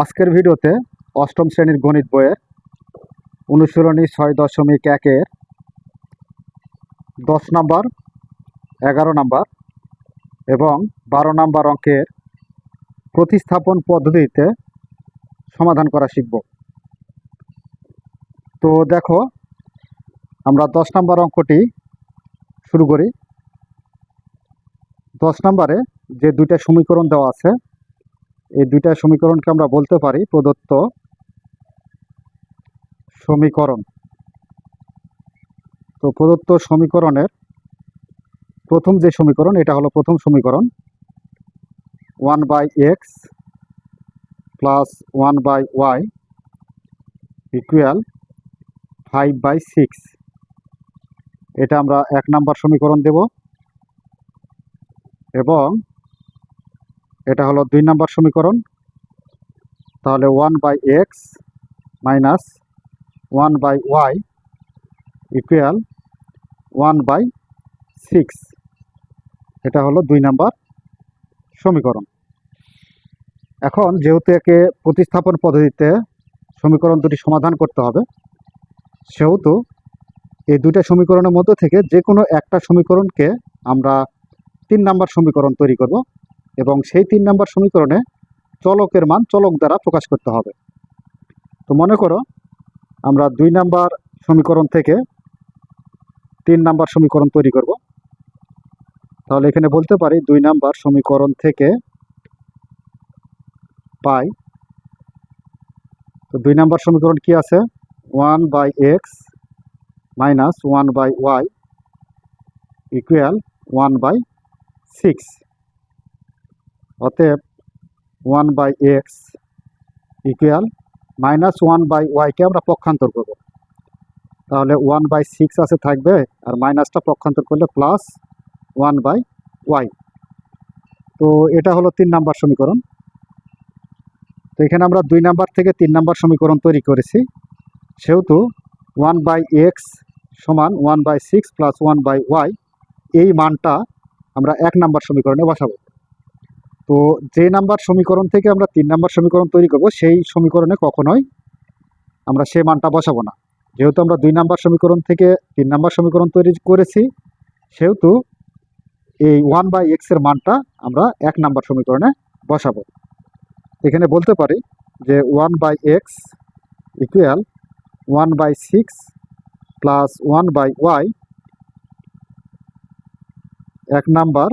আজকের ভিডিওতে অষ্টম শ্রেণির গণিত বইয়ের অনুশীলনী ছয় দশমিক একের দশ নাম্বার, এগারো নাম্বার এবং বারো নাম্বার অঙ্কের প্রতিস্থাপন পদ্ধতিতে সমাধান করা শিখব। তো দেখো, আমরা দশ নাম্বার অঙ্কটি শুরু করি। দশ নাম্বারে যে দুইটা সমীকরণ দেওয়া আছে এই দুইটা সমীকরণকে আমরা বলতে পারি, প্রদত্ত সমীকরণ। তো প্রদত্ত সমীকরণের প্রথম যে সমীকরণ, এটা হলো প্রথম সমীকরণ, one by x plus one by y equal five by six. এটা আমরা এক নাম্বার সমীকরণ দেব এবং এটা হলো দুই নাম্বার সমীকরণ। তাহলে one by x minus one by y equal one by six এটা হলো দুই নাম্বার সমীকরণ। এখন যেহেতু একে প্রতিস্থাপন পদ্ধতিতে সমীকরণ দুটি সমাধান করতে হবে, সেহেতু এই দুইটা সমীকরণের মধ্যে থেকে যে কোনো একটা সমীকরণকে আমরা তিন নাম্বার সমীকরণ তৈরি করব। এবং সেই তিন নাম্বার সমীকরণে চলকের মান চলক দ্বারা প্রকাশ করতে হবে। তো মনে করো, আমরা দুই নাম্বার সমীকরণ থেকে তিন নাম্বার সমীকরণ তৈরি করব। তাহলে এখানে বলতে পারি দুই নাম্বার সমীকরণ থেকে পাই। তো দুই নাম্বার সমীকরণ কি আছে? One by x minus one by y equal one by six. অতএব one by x equal minus one by ওয়াইকে আমরা পক্ষান্তর করব। তাহলে ওয়ান বাই সিক্স আছে থাকবে, আর মাইনাসটা পক্ষান্তর করলে প্লাস ওয়ান বাই ওয়াই তো এটা হলো তিন নাম্বার সমীকরণ। তো এখানে আমরা দুই নাম্বার থেকে তিন নাম্বার সমীকরণ তৈরি করেছি। সেহেতু ওয়ান বাই এক্স সমান one by six plus one by y এই মানটা আমরা এক নাম্বার সমীকরণে বসাবো। তো যে নাম্বার সমীকরণ থেকে আমরা তিন নাম্বার সমীকরণ তৈরি করব, সেই সমীকরণে কখনোই আমরা সেই মানটা বসাবো না। যেহেতু আমরা দুই নাম্বার সমীকরণ থেকে তিন নাম্বার সমীকরণ তৈরি করেছি, সেহেতু এই ওয়ান বাই এক্সের মানটা আমরা এক নাম্বার সমীকরণে বসাবো। এখানে বলতে পারি যে one by x equal one by six plus one by y, এক নাম্বার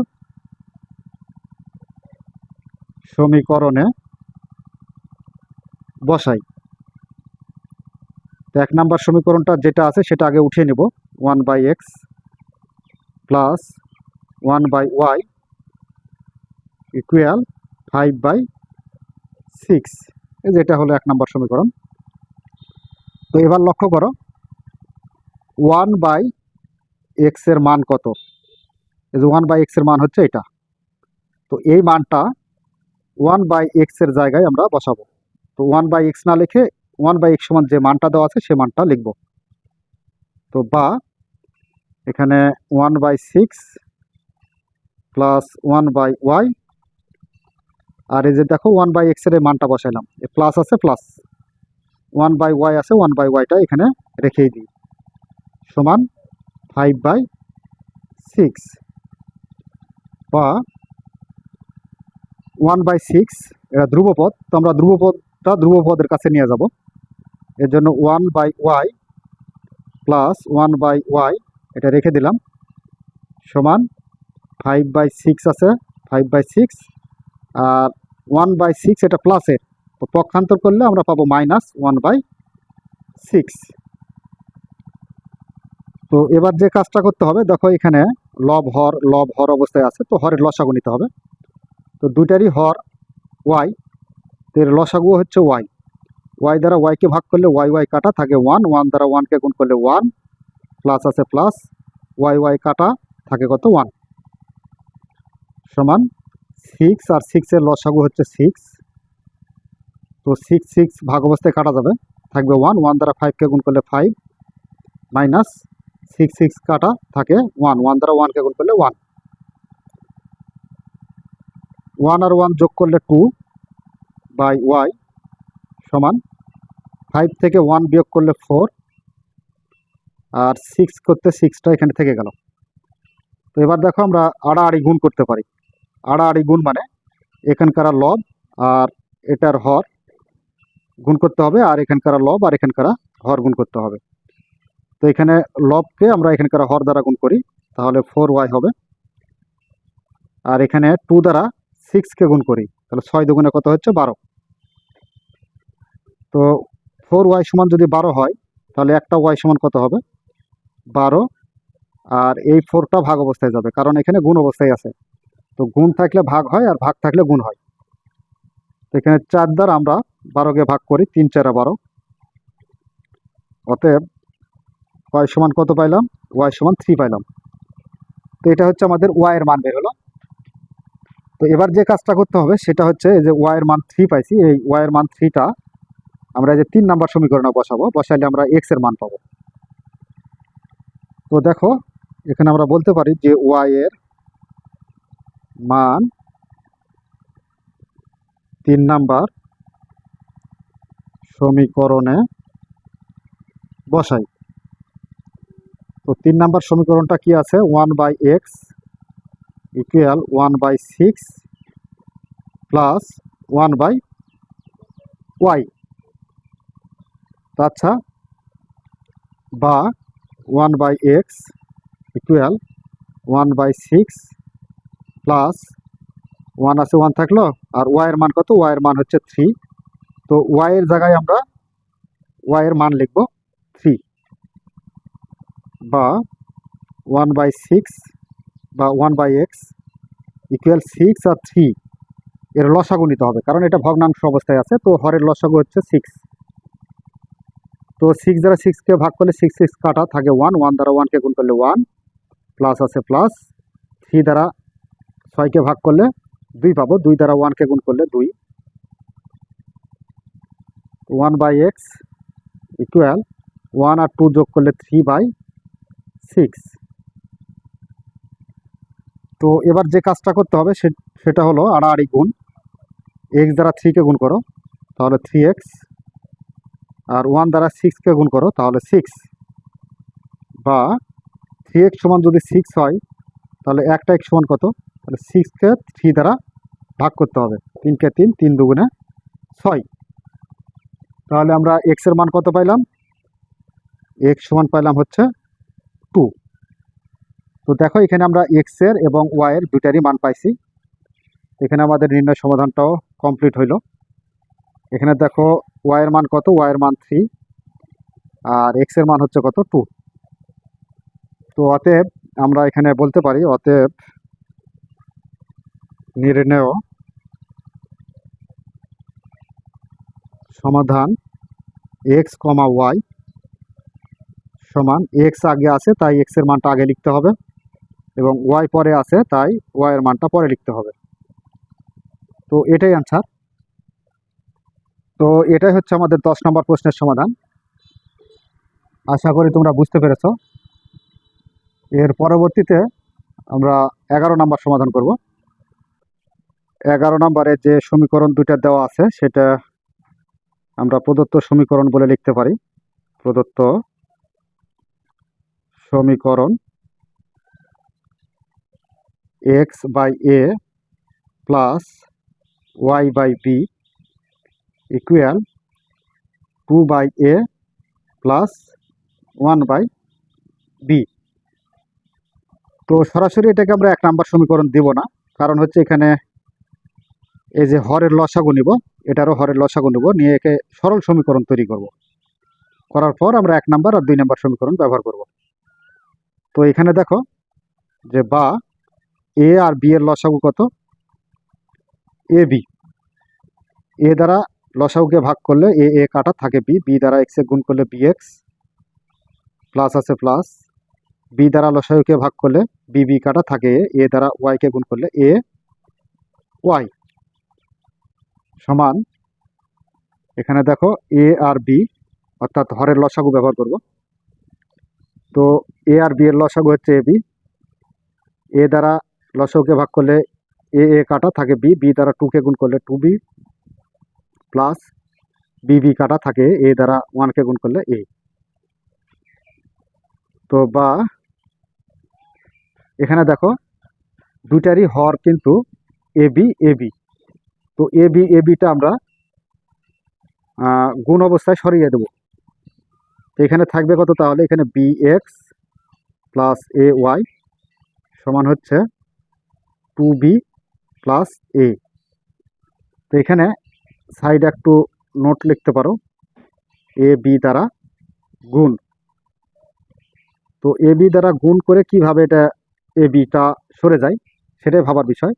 সমীকরণে বসাই। তো এক নাম্বার সমীকরণটা যেটা আছে সেটা আগে উঠিয়ে নেব। One by x plus one by y equal five by six. যেটা হলো এক নাম্বার সমীকরণ। তো এবার লক্ষ্য করো, ওয়ান বাই এক্সের মান কত? এই যে ওয়ান বাই এক্সের মান হচ্ছে এটা। তো এই মানটা ওয়ান বাই এক্সের জায়গায় আমরা বসাবো। তো ওয়ান বাই এক্স না লিখে ওয়ান বাই এক্স সমান যে মানটা দেওয়া আছে সে মানটা লিখব। তো বা এখানে one by six plus one by Y আর এই যে দেখো ওয়ান বাই এক্সের এই মানটা বসাইলাম। প্লাস আছে প্লাস ওয়ান বাই ওয়াই আছে ওয়ান বাই ওয়াইটা এখানে রেখেই দিই। সমান ফাইভ বাই সিক্স বা ওয়ান বাই সিক্স এটা ধ্রুবপদ। তো আমরা ধ্রুবপদটা ধ্রুবপদের কাছে নিয়ে যাব। এর জন্য one by y plus one by y, এটা রেখে দিলাম। সমান ফাইভ বাই সিক্স আছে, ফাইভ বাই সিক্স। আর ওয়ান বাই সিক্স এটা প্লাসের তো পক্ষান্তর করলে আমরা পাবো মাইনাস ওয়ান বাই সিক্স তো এবার যে কাজটা করতে হবে, দেখো এখানে লব হর লব হর অবস্থায় আছে, তো হরের লসাগু নিতে হবে। তো দুইটারই হর ওয়াই তো এর লসাগু হচ্ছে ওয়াই ওয়াই দ্বারা ওয়াইকে ভাগ করলে ওয়াই ওয়াই কাটা থাকে ওয়ান ওয়ান দ্বারা ওয়ানকে গুণ করলে ওয়ান প্লাস আছে প্লাস ওয়াই ওয়াই কাটা থাকে কত ওয়ান সমান সিক্স আর সিক্সের লসাগু হচ্ছে সিক্স তো সিক্স সিক্স ভাগ অবস্থায় কাটা যাবে, থাকবে ওয়ান ওয়ান দ্বারা ফাইভকে গুণ করলে ফাইভ মাইনাস সিক্স সিক্স কাটা থাকে ওয়ান ওয়ান দ্বারা ওয়ানকে গুণ করলে ওয়ান ওয়ান আর ওয়ান যোগ করলে টু বাই ওয়াই সমান ফাইভ থেকে ওয়ান বিয়োগ করলে ফোর আর সিক্স করতে সিক্সটা এখানে থেকে গেল। তো এবার দেখো আমরা আড়াআড়ি গুণ করতে পারি। আড়াআড়ি গুণ মানে এখানকার লব আর এটার হর গুণ করতে হবে আর এখানকার লব আর এখানকার হর গুণ করতে হবে। তো এখানে লবকে আমরা এখানকার হর দ্বারা গুণ করি, তাহলে ফোর ওয়াই হবে। আর এখানে টু দ্বারা সিক্সকে গুণ করি, তাহলে ছয় দুগুণে কত হচ্ছে? বারো। তো ফোর ওয়াই সমান যদি বারো হয়, তাহলে একটা ওয়াই সমান কত হবে? বারো। আর এই ফোরটা ভাগ অবস্থায় যাবে, কারণ এখানে গুণ অবস্থায় আছে। তো গুণ থাকলে ভাগ হয়, আর ভাগ থাকলে গুণ হয়। তো এখানে চার দ্বারা আমরা বারোকে ভাগ করি, তিন চারা বারো। অতএব ওয়াই সমান কত পাইলাম? ওয়াই সমান থ্রি পাইলাম। তো এটা হচ্ছে আমাদের ওয়াইয়ের মান বের হলো। তো এবার যে কাজটা করতে হবে, সেটা হচ্ছে যে ওয়াইয়ের মান থ্রি পাইছি। এই ওয়াইয়ের মান থ্রিটা আমরা যে তিন নাম্বার সমীকরণে বসাবো, বসাইলে আমরা এক্সের মান পাবো। তো দেখো, এখানে আমরা বলতে পারি যে ওয়াই এর মান তিন নাম্বার সমীকরণে বসাই। তো তিন নাম্বার সমীকরণটা কি আছে? One by x equal one by six plus one by y আচ্ছা বা one by x equal one by six plus one আছে ওয়ান থাকল, আর ওয়াইয়ের মান কত? ওয়াইয়ের মান হচ্ছে থ্রি তো ওয়াইয়ের জায়গায় আমরা ওয়াইয়ের মান লিখব থ্রি বা ওয়ান বাই সিক্স বা one by x equal six R three এর লসাগু নিতে হবে। কারণ এটা ভগ্নাংশ অবস্থায় আছে, তো হরের লসাগু হচ্ছে সিক্স তো সিক্স দ্বারা সিক্সকে ভাগ করলে সিক্স সিক্স কাটা থাকে ওয়ান ওয়ান দ্বারা ওয়ানকে গুণ করলে ওয়ান প্লাস আছে প্লাস থ্রি দ্বারা ছয়কে ভাগ করলে দুই পাবো, দুই দ্বারা ওয়ানকে গুণ করলে দুই। One by x equal one R two যোগ করলে থ্রি বাই সিক্স তো এবার যে কাজটা করতে হবে সেটা হলো আড়াআড়ি গুণ এক্স দ্বারা থ্রিকে গুণ করো, তাহলে থ্রি এক্স আর ওয়ান দ্বারা সিক্সকে গুণ করো, তাহলে সিক্স বা থ্রি এক্স সমান যদি সিক্স হয়, তাহলে একটা এক্স সমান কত? তাহলে সিক্সকে থ্রি দ্বারা ভাগ করতে হবে তিনকে তিন তিন দুগুণে ছয়। তাহলে আমরা এক্সের মান কত পাইলাম? এক্স সমান পাইলাম হচ্ছে টু তো দেখো, এখানে আমরা এক্সের এবং ওয়াইয়ের দুটারই মান পাইছি। এখানে আমাদের নির্ণয় সমাধানটাও কমপ্লিট হইল। এখানে দেখো ওয়াইয়ের মান কত? ওয়াইয়ের মান থ্রি আর এক্সের মান হচ্ছে কত? টু তো অতএব আমরা এখানে বলতে পারি, অতএব নির্ণয় সমাধান এক্স কমা ওয়াই সমান এক্স আগে আছে, তাই এক্সের মানটা আগে লিখতে হবে। এবং ওয়াই পরে আছে, তাই ওয়াই এর মানটা পরে লিখতে হবে। তো এটাই অ্যান্সার তো এটাই হচ্ছে আমাদের দশ নম্বর প্রশ্নের সমাধান। আশা করি তোমরা বুঝতে পেরেছ। এর পরবর্তীতে আমরা এগারো নম্বর সমাধান করব। এগারো নম্বরে যে সমীকরণ দুইটা দেওয়া আছে, সেটা আমরা প্রদত্ত সমীকরণ বলে লিখতে পারি। প্রদত্ত সমীকরণ x by a plus y by b equal two by a plus one by b তো সরাসরি এটাকে আমরা এক নাম্বার সমীকরণ দিব না, কারণ হচ্ছে এখানে এই যে হরের লসাগু নিব, এটারও হরের লসাগু নিব, নিয়ে একে সরল সমীকরণ তৈরি করব। করার পর আমরা এক নাম্বার আর দুই নাম্বার সমীকরণ ব্যবহার করব। তো এখানে দেখো যে বা এ আর বি এর লসাগু কত? এ বি এ দ্বারা লসাগুকে ভাগ করলে এ এ কাটা থাকে বি বি দ্বারা এক্স এ গুণ করলে বি এক্স প্লাস আছে প্লাস বি দ্বারা লসাগুকে ভাগ করলে বি বি কাটা থাকে এ এ দ্বারা ওয়াইকে গুণ করলে এ ওয়াই সমান, এখানে দেখো এ আর বি অর্থাৎ হরের লসাগু ব্যবহার করব। তো এ আর বি এর লসাগু হচ্ছে এ বি এ দ্বারা লসাগুকে ভাগ করলে এ এ কাটা থাকে বি বি দ্বারা টুকে গুণ করলে two b plus b b কাটা থাকে এ দ্বারা ওয়ানকে গুণ করলে এ তো বা এখানে দেখো দুইটারই হর কিন্তু এ বি এ বি তো এ বি এ বিটা আমরা গুণ অবস্থায় সরিয়ে দেব। তো এখানে থাকবে কত তাহলে? এখানে b x plus a y সমান হচ্ছে টু বি প্লাস এ তো এখানে সাইডে একটু নোট লিখতে পারো এ বি দ্বারা গুণ তো এ বি দ্বারা গুণ করে কীভাবে এটা এ বিটা সরে যায় সেটাই ভাবার বিষয়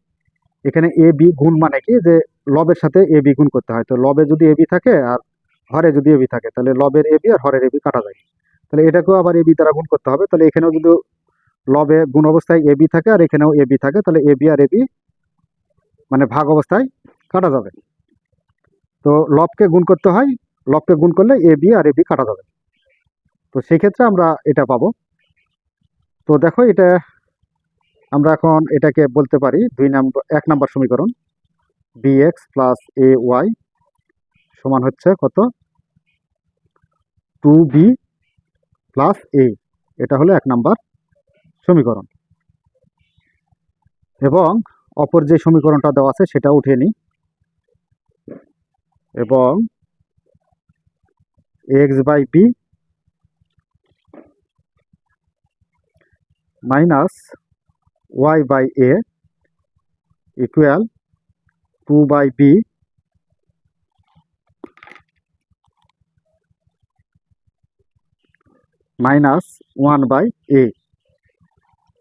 এখানে এ বি গুণ মানে কি যে লবের সাথে এ বি গুণ করতে হয় তো লবে যদি এ বি থাকে আর হরে যদি এ বি থাকে তাহলে লবের এ বি আর হরের এ বি কাটা যায় তাহলে এটাকেও আবার এ বি দ্বারা গুণ করতে হবে তাহলে এখানেও যদি লবে গুণ অবস্থায় এ বি থাকে আর এখানেও এ বি থাকে, তাহলে এ বি আর এ বি মানে ভাগ অবস্থায় কাটা যাবে। তো লবকে গুণ করতে হয়, লবকে গুণ করলে এ বি আর এ বি কাটা যাবে। তো সেই ক্ষেত্রে আমরা এটা পাবো। তো দেখো এটা আমরা এখন এটাকে বলতে পারি দুই নম্বর এক নম্বর সমীকরণ b x plus a y সমান হচ্ছে কত? টু বি প্লাস এ এটা হলো এক নম্বর। সমীকরণ। এবং অপর যে সমীকরণটা দেওয়া আছে সেটা উঠিয়ে নিই। এবং x by b minus y by a equal two by b minus one by a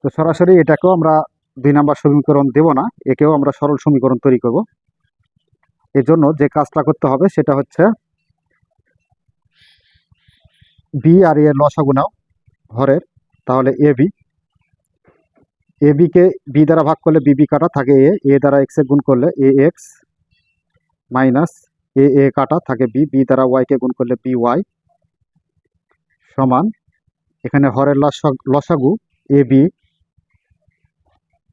তো সরাসরি এটাকেও আমরা দুই নাম্বার সমীকরণ দেব না, একেও আমরা সরল সমীকরণ তৈরি করব। এর জন্য যে কাজটা করতে হবে সেটা হচ্ছে বি আর এ এর লসাগু নাও হরের তাহলে A B A bike B দ্বারা ভাগ করলে বি বি কাটা, থাকে এ এ দ্বারা এক্স এ গুণ করলে এ এক্স মাইনাস এ এ কাটা, থাকে বি বি দ্বারা ওয়াইকে গুণ করলে বি ওয়াই সমান। এখানে হরের লসা- লসাগু এ বি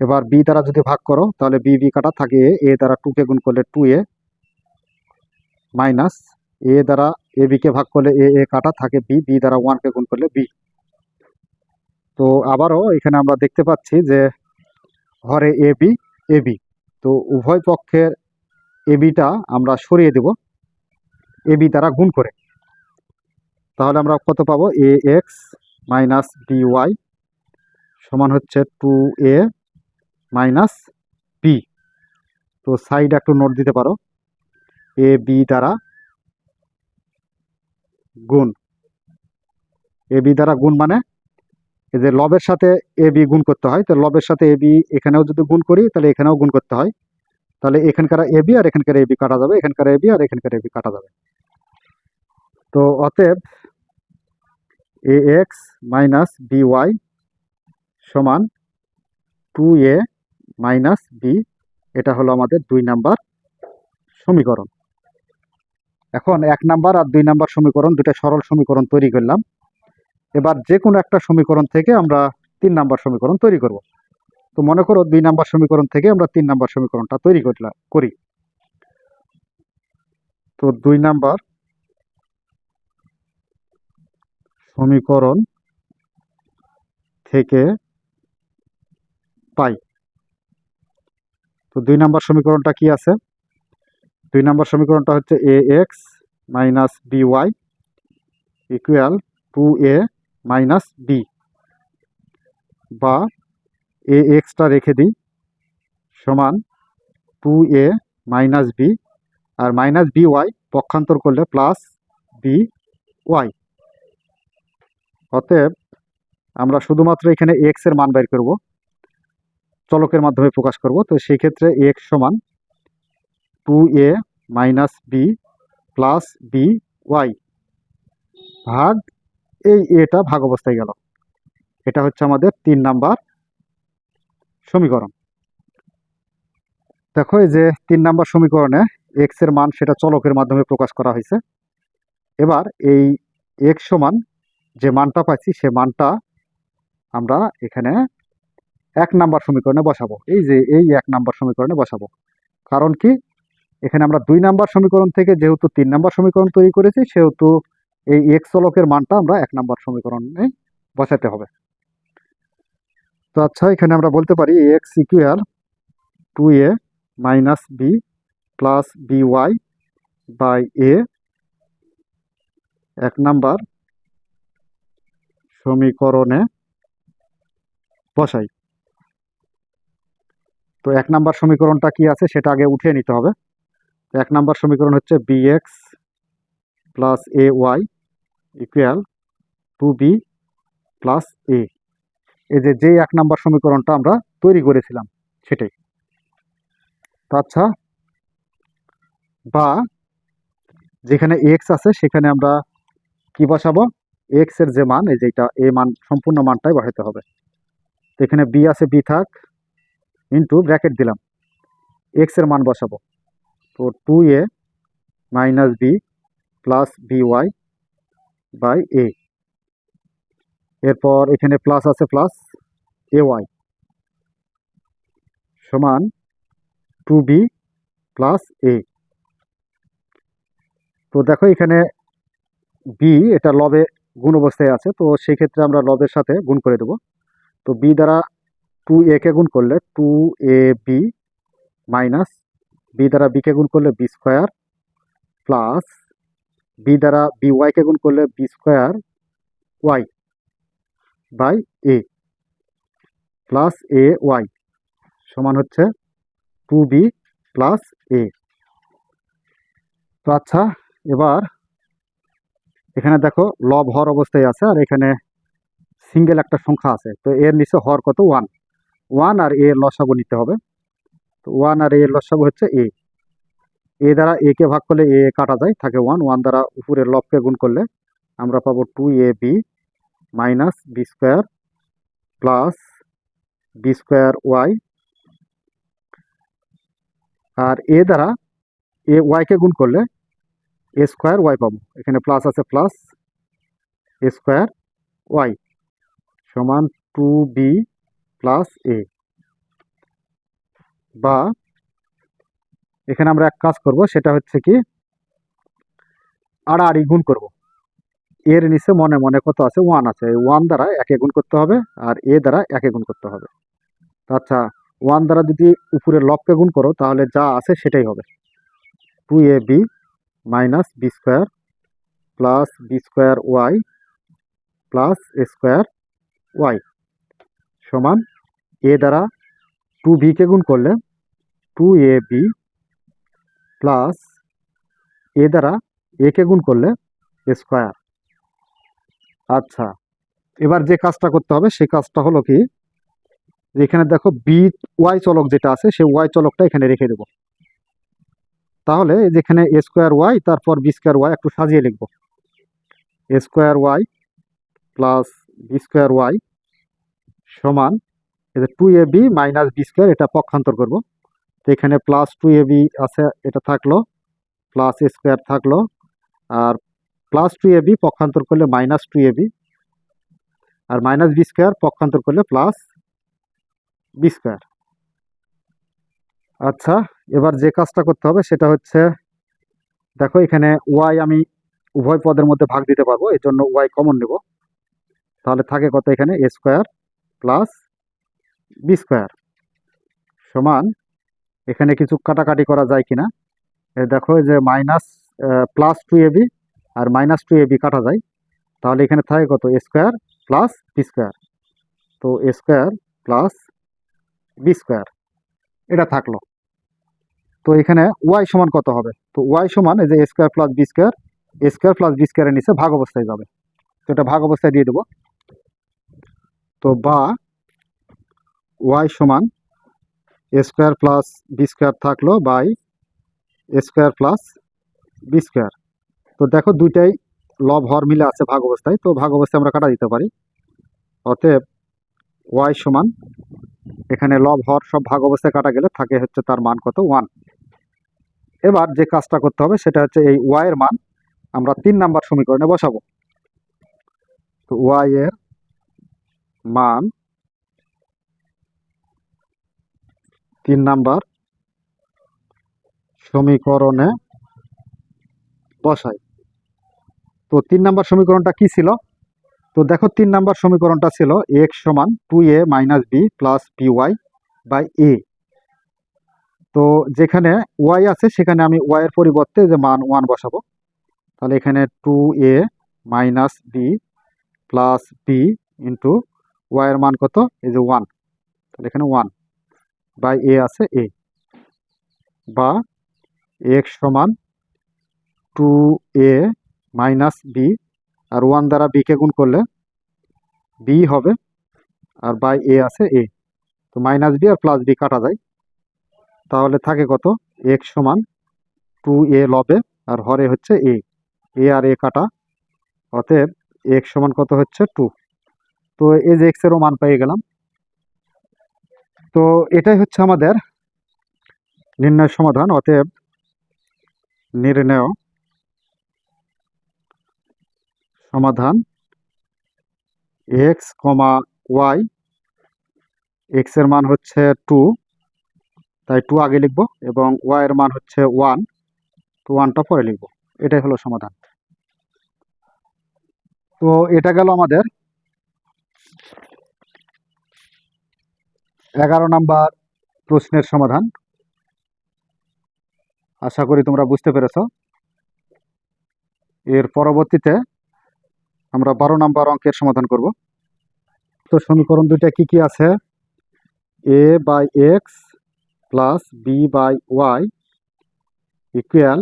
এবার বি দ্বারা যদি ভাগ করো, তাহলে বি বি কাটা থাকে এ এ দ্বারা টুকে গুণ করলে টু এ মাইনাস এ দ্বারা এ বিকে ভাগ করলে এ এ কাটা থাকে বি বি দ্বারা ওয়ানকে গুণ করলে বি। তো আবারও এখানে আমরা দেখতে পাচ্ছি যে হরে এ, বি এ, বি। তো উভয় পক্ষের এ বিটা আমরা সরিয়ে দেব, এ, বি দ্বারা গুণ করে। তাহলে আমরা কত পাবো? A, x minus b y সমান হচ্ছে টু এ মাইনাস বি তো সাইড একটু নোট দিতে পারো। এ বি দ্বারা গুণ। এ বি দ্বারা গুণ মানে যে লবের সাথে এ বি গুণ করতে হয়। তো লবের সাথে এ বি এখানেও যদি গুণ করি, তাহলে এখানেও গুণ করতে হয়। তাহলে এখানকার এ বি আর এখানকার এ বি কাটা যাবে। এখানকার এ বি আর এখানকার এ বি কাটা যাবে। তো অতএব a x minus b y সমান টু এ মাইনাস বি, এটা হলো আমাদের দুই নাম্বার সমীকরণ। এখন এক নাম্বার আর দুই নাম্বার সমীকরণ দুটো সরল সমীকরণ তৈরি করলাম। এবার যে কোনো একটা সমীকরণ থেকে আমরা তিন নাম্বার সমীকরণ তৈরি করব। তো মনে করো দুই নাম্বার সমীকরণ থেকে আমরা তিন নাম্বার সমীকরণটা তৈরি করলাম করি। তো দুই নাম্বার সমীকরণ থেকে পাই। তো দুই নাম্বার সমীকরণটা কি আছে? দুই নাম্বার সমীকরণটা হচ্ছে a x minus b y equal two a minus b বা এ এক্সটা রেখে দিই সমান টু এ মাইনাস বি আর মাইনাস বি ওয়াই পক্ষান্তর করলে প্লাস বি ওয়াই অতএব আমরা শুধুমাত্র এখানে এক্সের মান বের করব। চলকের মাধ্যমে প্রকাশ করব। তো সেই ক্ষেত্রে এক্স সমান two a minus b plus b y ভাগ এই এটা ভাগ অবস্থায় গেল। এটা হচ্ছে আমাদের তিন নাম্বার সমীকরণ। দেখো এই যে তিন নাম্বার সমীকরণে এক্সের মান সেটা চলকের মাধ্যমে প্রকাশ করা হয়েছে। এবার এই এক্স সমান যে মানটা পাচ্ছি সে মানটা আমরা এখানে এক নাম্বার সমীকরণে বসাবো। এই যে, এই এক নাম্বার সমীকরণে বসাবো। কারণ কি? এখানে আমরা দুই নাম্বার সমীকরণ থেকে যেহেতু তিন নাম্বার সমীকরণ তৈরি করেছি, সেহেতু এই এক্স চলকের মানটা আমরা এক নাম্বার সমীকরণে বসাতে হবে। তো আচ্ছা এখানে আমরা বলতে পারি x equal two a minus b plus b y by a এক নাম্বার সমীকরণে বসাই। তো এক নাম্বার সমীকরণটা কি আছে সেটা আগে উঠিয়ে নিতে হবে। তো এক নাম্বার সমীকরণ হচ্ছে b x plus a y equal two b plus a এই যে যেই এক নাম্বার সমীকরণটা আমরা তৈরি করেছিলাম সেটাই। আচ্ছা বা যেখানে এক্স আছে সেখানে আমরা কি বসাবো? এক্সের যে মান, এই যেটা এ মান, সম্পূর্ণ মানটাই বসাতে হবে। তো এখানে বি আছে বি থাক ইন্টু ব্র্যাকেট দিলাম। এক্সের মান বসাবো। তো two a minus b plus b y by a এরপর এখানে প্লাস আছে প্লাস এ ওয়াই সমান টু বি প্লাস এ তো দেখো এখানে বি এটা লবে গুণ অবস্থায় আছে, তো সেই ক্ষেত্রে আমরা লবের সাথে গুণ করে দেব। তো বি দ্বারা টু এ কে গুণ করলে two a b minus b দ্বারা বি কে গুণ করলে বি স্কোয়ার প্লাস বি দ্বারা বি ওয়াই কে গুণ করলে b square y by a plus a y সমান হচ্ছে টু বি প্লাস এ তো আচ্ছা এবার এখানে দেখো লব হর অবস্থায় আছে আর এখানে সিঙ্গেল একটা সংখ্যা আছে। তো এর নিচে হর কত? ওয়ান ওয়ান আর এ লসাগু নিতে হবে। তো ওয়ান আর এ লসাগু হচ্ছে এ। এ দ্বারা এ কে ভাগ করলে এ কাটা যায়, থাকে ওয়ান। ওয়ান দ্বারা উপরের লবকে গুণ করলে আমরা পাবো two a b minus b square plus b square y. R a দ্বারা এ ওয়াইকে গুণ করলে এ স্কোয়ার ওয়াই পাবো। এখানে প্লাস আছে প্লাস এ স্কোয়ার ওয়াই সমান টু বি প্লাস এ বা এখানে আমরা এক কাজ করব, সেটা হচ্ছে কি আড়াআড়ি গুণ করব। এর নিচে মনে মনে কত আছে? ওয়ান আছে। ওয়ান দ্বারা একে গুণ করতে হবে, আর এ দ্বারা একে গুণ করতে হবে। আচ্ছা ওয়ান দ্বারা যদি উপরে লবকে গুণ করো, তাহলে যা আছে সেটাই হবে। Two a b minus b square plus b square y plus a square y সমান এ দ্বারা টু বিকে গুণ করলে two a b plus a দ্বারা একে গুণ করলে স্কোয়ার আচ্ছা এবার যে কাজটা করতে হবে, সেই কাজটা হলো কি এখানে দেখো বি ওয়াই চলক যেটা আছে, সেই ওয়াই চলকটা এখানে রেখে দেব। তাহলে যেখানে এ স্কোয়ার ওয়াই তারপর বি স্কোয়ার ওয়াই একটু সাজিয়ে লিখব। A square y plus b square y সমান এই two a b minus b square এটা পক্ষান্তর করব। তো এখানে প্লাস টু এ বি আছে, এটা থাকল প্লাস স্কোয়ার থাকল, আর প্লাস টু এ বি পক্ষান্তর করলে মাইনাস টু এ বি আর মাইনাস বি স্কোয়ার পক্ষান্তর করলে প্লাস বি স্কোয়ার আচ্ছা এবার যে কাজটা করতে হবে সেটা হচ্ছে, দেখো এখানে ওয়াই আমি উভয় পদের মধ্যে ভাগ দিতে পারব এই জন্য ওয়াই কমন নেব। তাহলে থাকে কত এখানে? A square plus b square সমান, এখানে কিছু কাটাকাটি করা যায় কিনা? এ দেখো যে minus plus two a b R minus two a b কাটা যায়। তাহলে এখানে থাকে কত? A square plus b square তো a square plus b square এটা থাকল। তো এখানে ওয়াই সমান কত হবে? তো ওয়াই সমান, এই যে a square plus b square a square plus b স্কোয়ারের নিচে ভাগ অবস্থায় যাবে। তো এটা ভাগ অবস্থায় দিয়ে দেবো। তো বা ওয়াই সমান স্কোয়ার প্লাস বি স্কোয়ার থাকল by square plus b square. তো দেখো দুইটাই লব হর মিলে আছে ভাগ অবস্থায় তো ভাগ অবস্থায় আমরা কাটা দিতে পারি। অতএব ওয়াই সমান এখানে লব হর সব ভাগ অবস্থায় কাটা গেলে থাকে হচ্ছে তার মান কত? ওয়ান এবার যে কাজটা করতে হবে সেটা হচ্ছে এই ওয়াই এর মান আমরা তিন নাম্বার সমীকরণে বসাবো। তো ওয়াই এর মান তিন নাম্বার সমীকরণে বসাই। তো তিন নাম্বার সমীকরণটা কি ছিল? তো দেখো তিন নাম্বার সমীকরণটা ছিল এক্স সমান two a minus b plus p y by a. তো যেখানে ওয়াই আছে সেখানে আমি ওয়াই এর পরিবর্তে যে মান ওয়ান বসাবো। তাহলে এখানে two a minus b plus b into y এর মান কত? এই যে ওয়ান। তাহলে এখানে ওয়ান। বাই এ আছে এ। বা এক্স সমান টু এ মাইনাস বি, আর ওয়ান দ্বারা বিকে গুণ করলে বি হবে, আর বাই এ আছে এ। তো মাইনাস বি আর প্লাস বি কাটা যায়। তাহলে থাকে কত? এক্স সমান টু এ লবে, আর হরে হচ্ছে এ। এ আর এ কাটা, অতএব এক্স সমান কত হচ্ছে টু। তো এই যে এক্সেরও মান পেয়ে গেলাম। তো এটাই হচ্ছে আমাদের নির্ণয় সমাধান, অতএব নির্ণয় সমাধান এক্স কমা ওয়াই, এক্সের মান হচ্ছে টু, তাই টু আগে লিখব এবং ওয়াই এর মান হচ্ছে ওয়ান, তো ওয়ানটা পরে লিখব। এটাই হলো সমাধান। তো এটা গেল আমাদের এগারো নাম্বার প্রশ্নের সমাধান। আশা করি তোমরা বুঝতে পেরেছ। এর পরবর্তীতে আমরা বারো নাম্বার অঙ্কের সমাধান করব। তো সমীকরণ দুইটা কি কি আছে? A by x plus b by y equal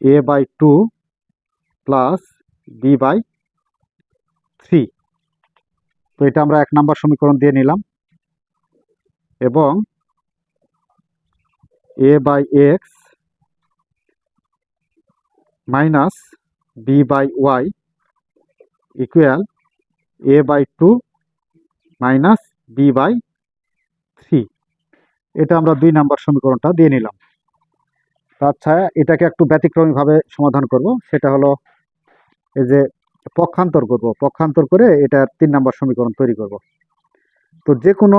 a by two plus b by three তো এটা আমরা এক নাম্বার সমীকরণ দিয়ে নিলাম। এবং a by x minus b by y equal a by two minus b by three এটা আমরা দুই নাম্বার সমীকরণটা দিয়ে নিলাম। আচ্ছা এটাকে একটু ব্যতিক্রমীভাবে সমাধান করব। সেটা হলো এই যে পক্ষান্তর করব। পক্ষান্তর করে এটার তিন নাম্বার সমীকরণ তৈরি করব। তো যে কোনো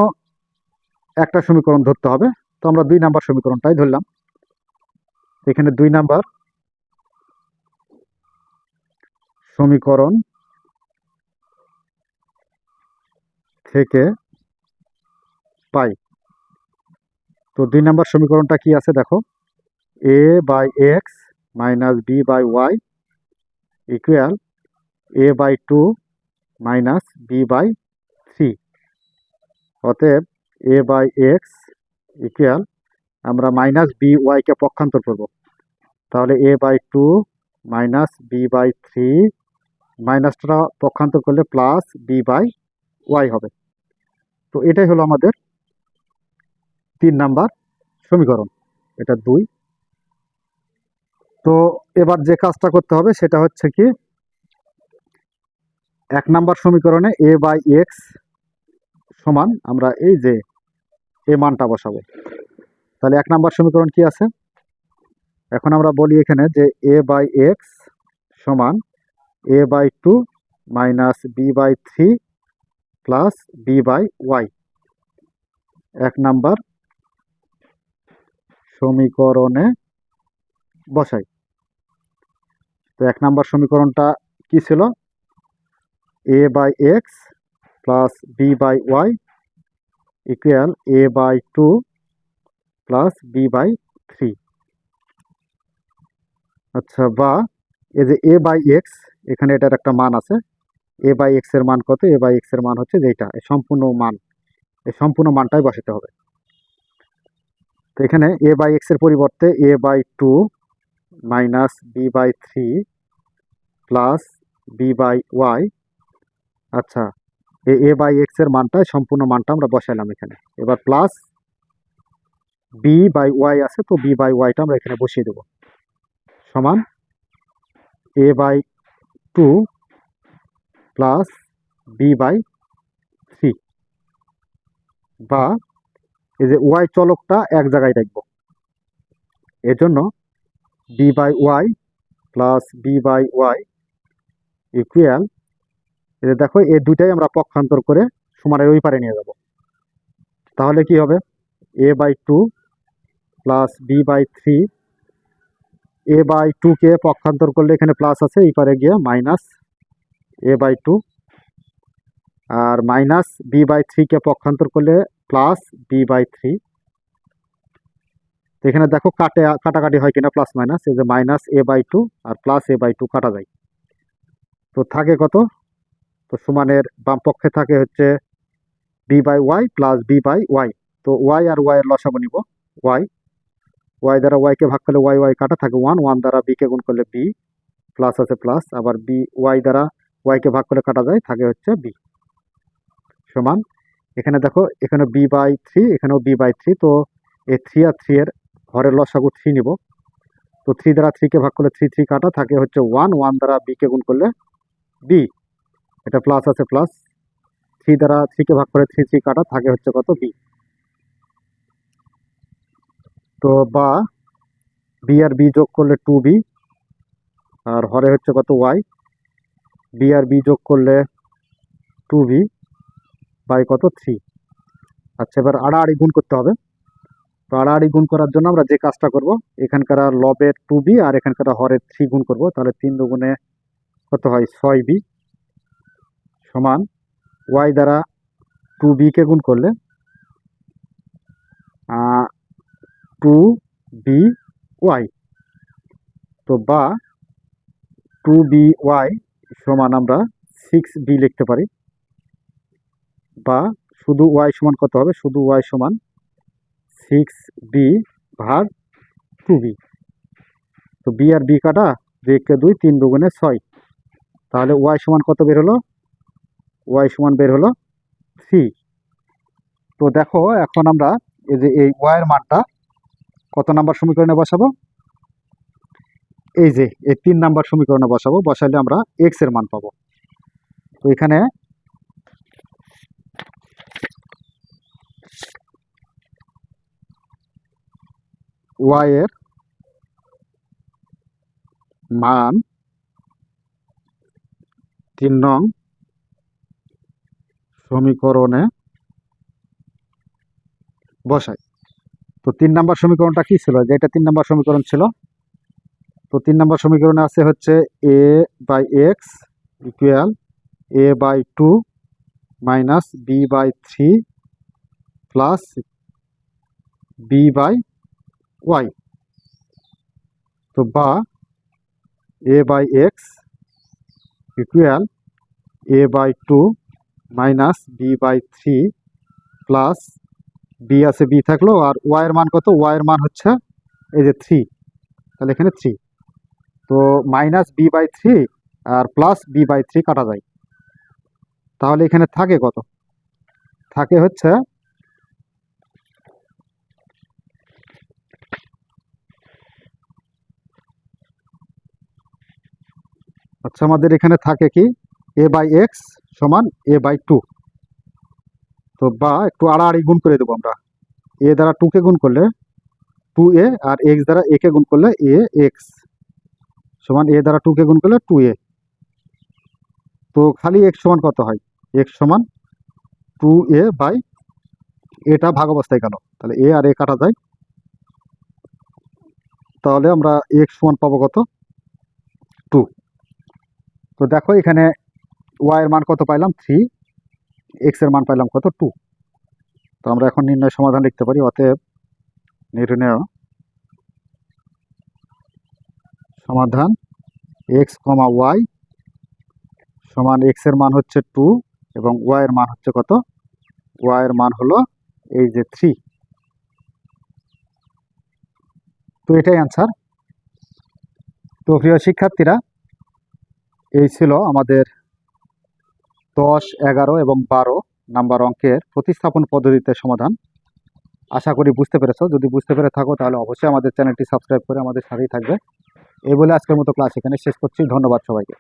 একটা সমীকরণ ধরতে হবে। তো আমরা দুই নাম্বার সমীকরণটাই ধরলাম। এখানে দুই নাম্বার সমীকরণ থেকে পাই। তো দুই নাম্বার সমীকরণটা কি আছে দেখো? A by x minus b by y equal a by two minus b by three অতএব এ বাই এক্স ইকুয়াল আমরা মাইনাস বি ওয়াইকে পক্ষান্তর করব। তাহলে a by two minus b by three মাইনাসটা পক্ষান্তর করলে প্লাস বি বাই ওয়াই হবে। তো এটাই হলো আমাদের তিন নাম্বার সমীকরণ, এটা দুই। তো এবার যে কাজটা করতে হবে, সেটা হচ্ছে কি, এক নাম্বার সমীকরণে এ বাই এক্স সমান, আমরা এই যে এ মানটা বসাবো। তাহলে এক নাম্বার সমীকরণ কি আছে? এখন আমরা বলি এখানে যে এ বাই এক্স সমান a by two minus b by three plus b by y এক নাম্বার সমীকরণে বসাই। তো এক নাম্বার সমীকরণটা কি ছিল? A by x plus b by y equal a by two plus b by three আচ্ছা বা এই যে এ বাই এক্স এখানে এটার একটা মান আছে। এ বাই এক্সের মান কত? এ বাই এক্সের মান হচ্ছে যেটা সম্পূর্ণ মান, এই সম্পূর্ণ মানটাই বসাতে হবে। তো এখানে এ বাই এক্সের পরিবর্তে a by two minus b by three plus b by y আচ্ছা এ বাই এক্সের মানটা, সম্পূর্ণ মানটা আমরা বসাইলাম এখানে। এবার প্লাস বি বাই ওয়াই আছে, তো বি বাই ওয়াইটা আমরা এখানে বসিয়ে দেব। সমান a by two plus b by c বা এই যে ওয়াই চলকটা এক জায়গায় রাখব। এজন্য b by y plus b by y equal এই যে দেখো, এই দুইটাই আমরা পক্ষান্তর করে সমানের ওই পারে নিয়ে যাব। তাহলে কি হবে? A by two plus b by three a by টুকে পক্ষান্তর করলে এখানে প্লাস আছে, এই পারে গিয়ে মাইনাস এ বাই টু আর মাইনাস বি বাই থ্রিকে পক্ষান্তর করলে প্লাস বি বাই থ্রি এখানে দেখো কাটে, কাটাকাটি হয় কিনা প্লাস মাইনাস এই যে মাইনাস এ বাই টু আর প্লাস এ বাই টু কাটা যায়। তো থাকে কত? তো সমানের বাম পক্ষে থাকে হচ্ছে b by y plus b by y তো ওয়াই আর ওয়াই এর লসাগু নিব। ওয়াই ওয়াই দ্বারা ওয়াইকে ভাগ করলে ওয়াই ওয়াই কাটা থাকে ওয়ান ওয়ান দ্বারা বিকে গুণ করলে বি প্লাস আছে প্লাস আবার বি ওয়াই দ্বারা ওয়াইকে ভাগ করে কাটা যায়, থাকে হচ্ছে বি সমান। এখানে দেখো, এখানে বি বাই থ্রি এখানেও বি বাই থ্রি তো এই থ্রি আর থ্রি এর হরের লসাগু থ্রি নিব। তো থ্রি দ্বারা থ্রিকে ভাগ করলে থ্রি থ্রি কাটা, থাকে হচ্ছে ওয়ান ওয়ান দ্বারা বিকে গুণ করলে বি এটা প্লাস আছে প্লাস থ্রি দ্বারা থ্রিকে ভাগ করে থ্রি থ্রি কাটা থাকে হচ্ছে কত বি তো বা বি আর বি যোগ করলে টু বি আর হরে হচ্ছে কত ওয়াই বি আর বি যোগ করলে টু বি বাই কত থ্রি আচ্ছা এবার আড়াআড়ি গুণ করতে হবে। তো আড়াআড়ি গুণ করার জন্য আমরা যে কাজটা করব, এখানকার লবের টু বি আর এখানকার হরের থ্রি গুণ করব, তাহলে তিন দুগুণে কত হয়? ছয় বি সমান ওয়াই দ্বারা টু বিকে গুণ করলে টু বি ওয়াই তো বা টু বি ওয়াই সমান আমরা সিক্স বি লিখতে পারি। বা শুধু ওয়াই সমান কত হবে? শুধু ওয়াই সমান সিক্স বি ভাগ টু বি তো বি আর বি কাটা দুইকে দুই, তিন দুগুণে ছয়। তাহলে ওয়াই সমান কত বের হলো? ওয়াই সমান বের হলো থ্রি তো দেখো, এখন আমরা এই যে এই ওয়াইয়ের মানটা কত নাম্বার সমীকরণে বসাবো? এই যে, এই তিন নাম্বার সমীকরণে বসাবো, বসাইলে আমরা এক্সের মান পাবো। তো এখানে ওয়াই এর মান তিন নং সমীকরণে বসাই। তো তিন নাম্বার সমীকরণটা কি ছিল? যেটা তিন নাম্বার সমীকরণ ছিল। তো তিন নাম্বার সমীকরণে আছে হচ্ছে a by x equal a by two minus b by three plus b by y তো বা a by x equal a by two minus b by three plus b আছে বি থাকল, আর ওয়াইয়ের মান কত? ওয়াইয়ের মান হচ্ছে এই যে থ্রি তাহলে এখানে থ্রি তো মাইনাস বি বাই থ্রি আর প্লাস বি বাই থ্রি কাটা যায়। তাহলে এখানে থাকে কত? থাকে হচ্ছে আচ্ছা আমাদের এখানে থাকে কি? এ বাই এক্স সমান এ বাই টু তো বা একটু আড়াআড়ি গুণ করে দেবো আমরা। এ দ্বারা টুকে গুণ করলে টু এ আর এক্স দ্বারা একে গুণ করলে এ এক্স সমান এ দ্বারা টুকে গুণ করলে টু এ তো খালি এক্স সমান কত হয়? এক্স সমান টু এ বাই এটা ভাগ অবস্থায় গেল। তাহলে এ আর এ কাটা যায়। তাহলে আমরা এক্স সমান পাবো কত? টু তো দেখো এখানে ওয়াই এর মান কত পাইলাম? থ্রি এক্সের মান পাইলাম কত? টু তো আমরা এখন নির্ণয় সমাধান লিখতে পারি, অতএব নির্ণয় সমাধান এক্স কমা ওয়াই সমান এক্সের মান হচ্ছে টু এবং ওয়াইয়ের মান হচ্ছে কত? ওয়াইয়ের মান হলো এই যে থ্রি তো এটাই অ্যান্সার তো প্রিয় শিক্ষার্থীরা, এই ছিল আমাদের দশ, এগারো এবং বারো নাম্বার অঙ্কের প্রতিস্থাপন পদ্ধতিতে সমাধান। আশা করি বুঝতে পেরেছ। যদি বুঝতে পেরে থাকো, তাহলে অবশ্যই আমাদের চ্যানেলটি সাবস্ক্রাইব করে আমাদের সাথেই থাকবে। এই বলে আজকের মতো ক্লাস এখানে শেষ করছি। ধন্যবাদ সবাইকে।